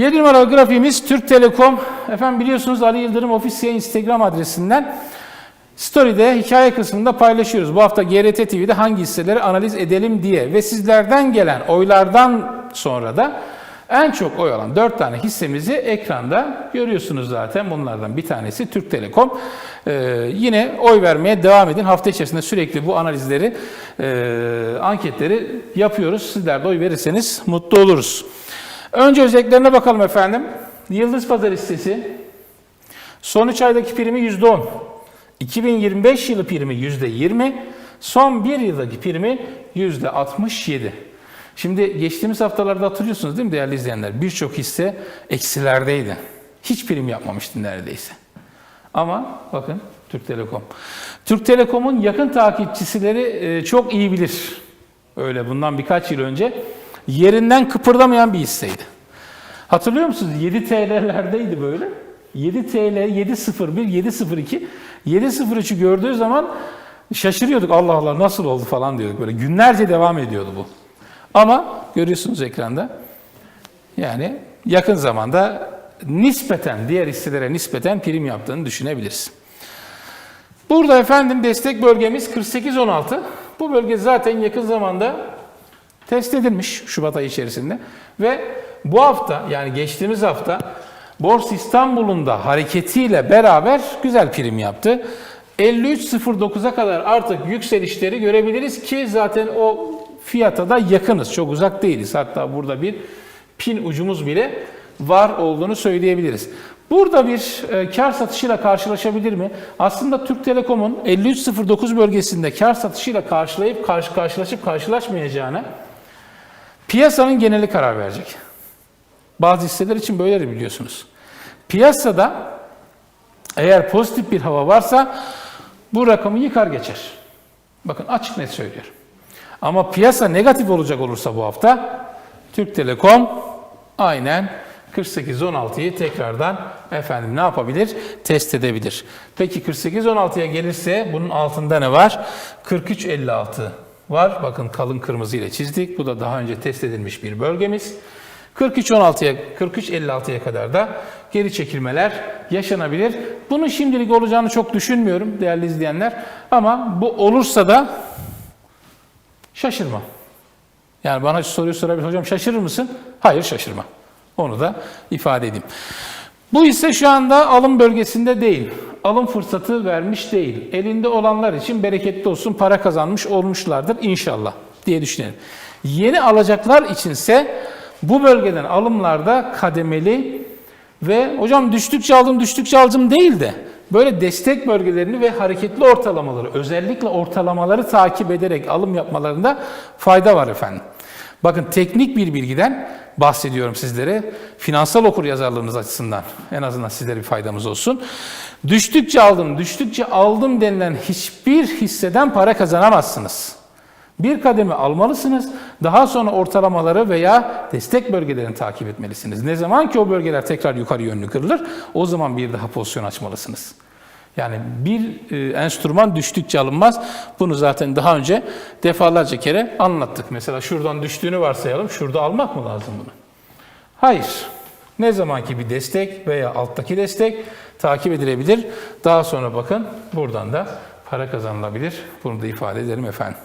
7 numaralı grafiğimiz Türk Telekom. Efendim biliyorsunuz Ali Yıldırım Ofisya Instagram adresinden Story'de hikaye kısmında paylaşıyoruz. Bu hafta GRT TV'de hangi hisseleri analiz edelim diye ve sizlerden gelen oylardan sonra da en çok oy alan 4 tane hissemizi ekranda görüyorsunuz zaten. Bunlardan bir tanesi Türk Telekom. Ee, yine oy vermeye devam edin. Hafta içerisinde sürekli bu analizleri, e, anketleri yapıyoruz. Sizler de oy verirseniz mutlu oluruz. Önce özelliklerine bakalım efendim. Yıldız Pazar hissesi son 3 aydaki primi %10. 2025 yılı primi %20. Son 1 yıldaki primi %67. Şimdi geçtiğimiz haftalarda hatırlıyorsunuz değil mi değerli izleyenler? Birçok hisse eksilerdeydi. Hiç prim yapmamıştı neredeyse. Ama bakın Türk Telekom. Türk Telekom'un yakın takipçisileri e, çok iyi bilir. Öyle bundan birkaç yıl önce yerinden kıpırdamayan bir hisseydi. Hatırlıyor musunuz? 7 TL'lerdeydi böyle. 7 TL, 701, 702, 703'ü gördüğü zaman şaşırıyorduk. Allah Allah nasıl oldu falan diyorduk. Böyle günlerce devam ediyordu bu. Ama görüyorsunuz ekranda. Yani yakın zamanda nispeten, diğer hisselere nispeten prim yaptığını düşünebiliriz. Burada efendim destek bölgemiz 48-16. Bu bölge zaten yakın zamanda test edilmiş Şubat ayı içerisinde. Ve bu hafta yani geçtiğimiz hafta Borsa İstanbul'un da hareketiyle beraber güzel prim yaptı. 53.09'a kadar artık yükselişleri görebiliriz ki zaten o fiyata da yakınız. Çok uzak değiliz. Hatta burada bir pin ucumuz bile var olduğunu söyleyebiliriz. Burada bir e, kar satışıyla karşılaşabilir mi? Aslında Türk Telekom'un 53.09 bölgesinde kar satışıyla karşılayıp karşı karşılaşıp karşılaşmayacağına piyasanın geneli karar verecek. Bazı hisseler için böyle biliyorsunuz. Piyasada eğer pozitif bir hava varsa bu rakamı yıkar geçer. Bakın açık net söylüyorum. Ama piyasa negatif olacak olursa bu hafta Türk Telekom aynen 48-16'yı tekrardan efendim ne yapabilir? Test edebilir. Peki 48-16'ya gelirse bunun altında ne var? 43-56 var. Bakın kalın kırmızı ile çizdik. Bu da daha önce test edilmiş bir bölgemiz. 43-16'ya 43-56'ya kadar da geri çekilmeler yaşanabilir. Bunun şimdilik olacağını çok düşünmüyorum değerli izleyenler. Ama bu olursa da şaşırma. Yani bana soruyu sorabilir hocam şaşırır mısın? Hayır şaşırma. Onu da ifade edeyim. Bu ise şu anda alım bölgesinde değil. Alım fırsatı vermiş değil. Elinde olanlar için bereketli olsun para kazanmış olmuşlardır inşallah diye düşünelim. Yeni alacaklar içinse bu bölgeden alımlarda kademeli ve hocam düştükçe aldım düştükçe aldım değil de böyle destek bölgelerini ve hareketli ortalamaları özellikle ortalamaları takip ederek alım yapmalarında fayda var efendim. Bakın teknik bir bilgiden bahsediyorum sizlere. Finansal okur yazarlığınız açısından en azından sizlere bir faydamız olsun. Düştükçe aldım, düştükçe aldım denilen hiçbir hisseden para kazanamazsınız. Bir kademe almalısınız. Daha sonra ortalamaları veya destek bölgelerini takip etmelisiniz. Ne zaman ki o bölgeler tekrar yukarı yönlü kırılır, o zaman bir daha pozisyon açmalısınız. Yani bir e, enstrüman düştükçe alınmaz. Bunu zaten daha önce defalarca kere anlattık. Mesela şuradan düştüğünü varsayalım. Şurada almak mı lazım bunu? Hayır. Ne zamanki bir destek veya alttaki destek takip edilebilir. Daha sonra bakın buradan da para kazanılabilir. Bunu da ifade edelim efendim.